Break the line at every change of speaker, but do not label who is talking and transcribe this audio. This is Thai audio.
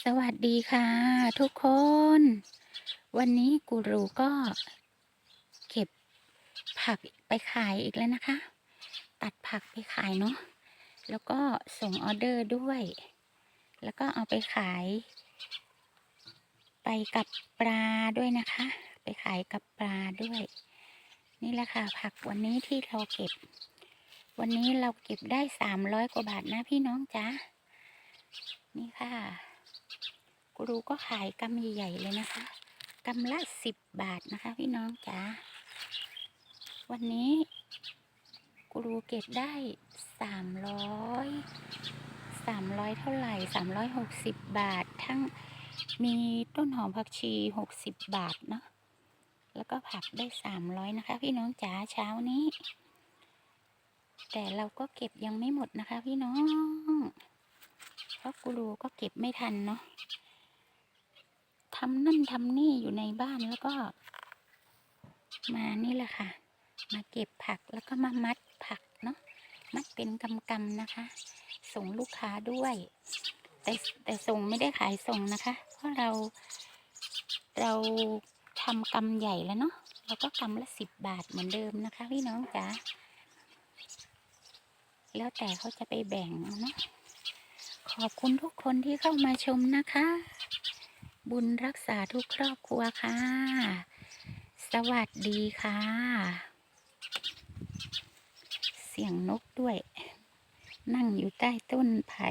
สวัสดีค่ะ ทุกคน วันนี้กูรูก็ เก็บผักไปขายอีกแล้วนะคะ ตัดผักไปขายเนาะแล้วก็ส่งออเดอร์ด้วย แล้วก็เอาไปขาย ไปกับปลาด้วยนะคะ ไปขายกับปลาด้วย นี่แหละค่ะผักวันนี้ที่เราเก็บ วันนี้เราเก็บได้สามร้อยกว่าบาทนะพี่น้องจ๊ะนี่ค่ะ รูก็ขายกำใหญ่ๆเลยนะคะกำละสิบบาทนะคะ พี่น้องจ๊ะวันนี้กูรูเก็บได้สามร้อยสามร้อยเท่าไหร่สามร้อยหกสิบบาท ทั้งมีต้นหอมผักชีหกสิบบาทเนาะแล้วก็ผักได้สามร้อยนะคะ พี่น้องจ๋าเช้านี้ แต่เราก็เก็บยังไม่หมดนะคะ พี่น้องเพราะกูรูก็เก็บไม่ทันเนาะ ทำนั่นทำนี่อยู่ในบ้านแล้วก็ มานี่แหละค่ะ มาเก็บผักแล้วก็มามัดผักเนาะมัดเป็นกำๆนะคะ ส่งลูกค้าด้วย แต่แต่ส่งไม่ได้ขายส่งนะคะ เพราะเราเราทำกำใหญ่แล้วเนาะเราก็กำละสิบบาทเหมือนเดิมนะคะ พี่น้องจ๋าแล้วแต่เขาจะไปแบ่งเอาเนาะขอบคุณทุกคนที่เข้ามาชมนะคะ บุญรักษาทุกครอบครัวค่ะ สวัสดีค่ะ เสียงนกด้วย นั่งอยู่ใต้ต้นไผ่